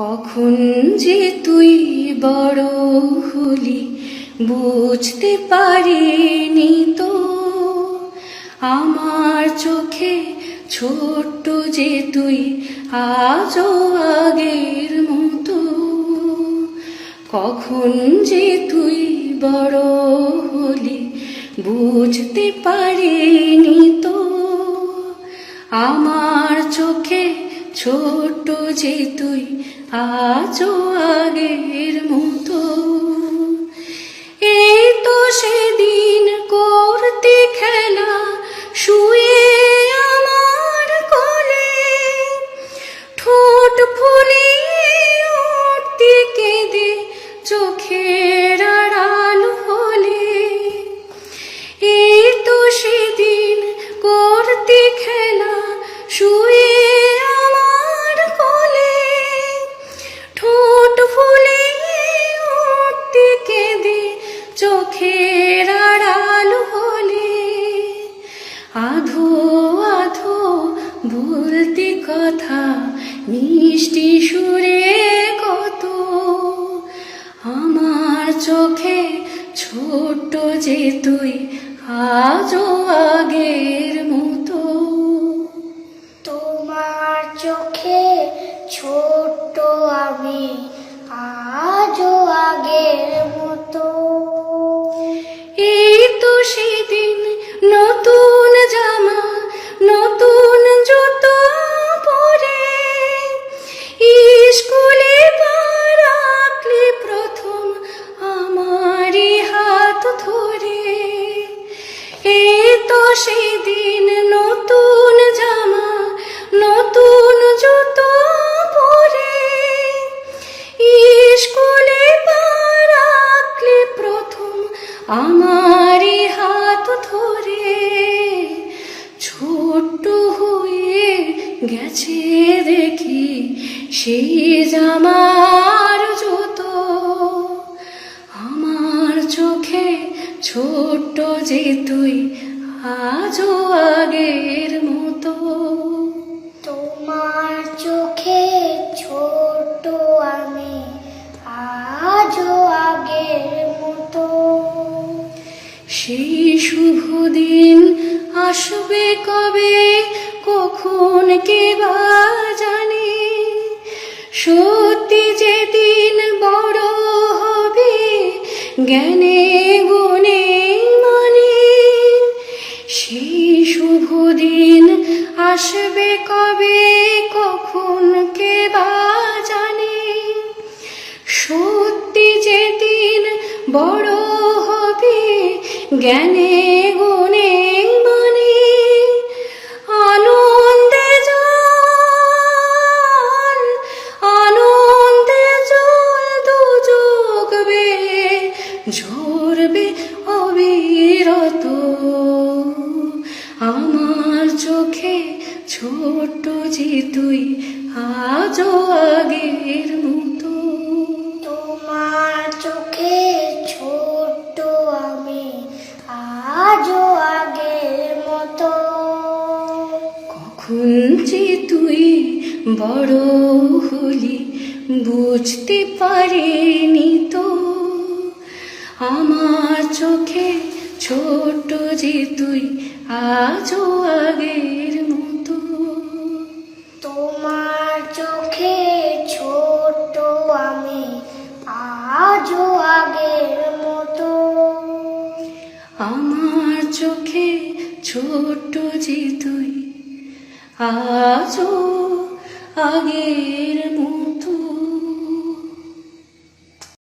কখন যে তুই বড় হলি বুঝতে পারিনি তো। আমার চোখে ছোট্ট যে তুই আজও আগের মতো। কখন যে তুই বড় হলি বুঝতে পারিনি তো। আমার চোখে ছোট যে তুই, আজও আগের মতো। এই তো সেদিন করতে খেলা, শুয়ে আমার কোলে। ঠোঁট ফুলিয়ে উঠতে কেঁদে চোখের আড়াল হলে। এই তো সেদিন করতে খেলা, শুয়ে চোখের আড়াল হলে আধো আধো বলতে কথা, মিষ্টি সুরে কত আমার চোখে ছোট যে তুই, আজও আগের মতো। তোমার চোখে ছোট্ট আমি সেদিন নতুন জামা, নতুন জুতো পরে স্কুলে পা প্রথম আমারই হাত ধরে। ছোট্ট হয়ে গেছে দেখি সেই জামার জুতো। আমার চোখে ছোট্ট যে তুই আজও আগের মতো। তোমার চোখে ছোট্ট আমি আজও আগের মতো। সেই শুভ দিন আসবে কবে কখন কে বা জানে। সত্যি যেদিন বড় হবে জ্ঞানে গুণে আসবে কবে কখন কে বা জানে? সত্যি যেদিন বড় হবে জ্ঞানে গুণে ছোট যে তুই আজও আগের মতো। তোমার চোখে ছোট্ট আমি আজও আগের মতো। কখন যে তুই বড় হলি বুঝতে পারিনি তো। আমার চোখে ছোট যে তুই আজও আগের আজও আগের মতো। আমার চোখে ছোট যে তুই আজও আগের মতো।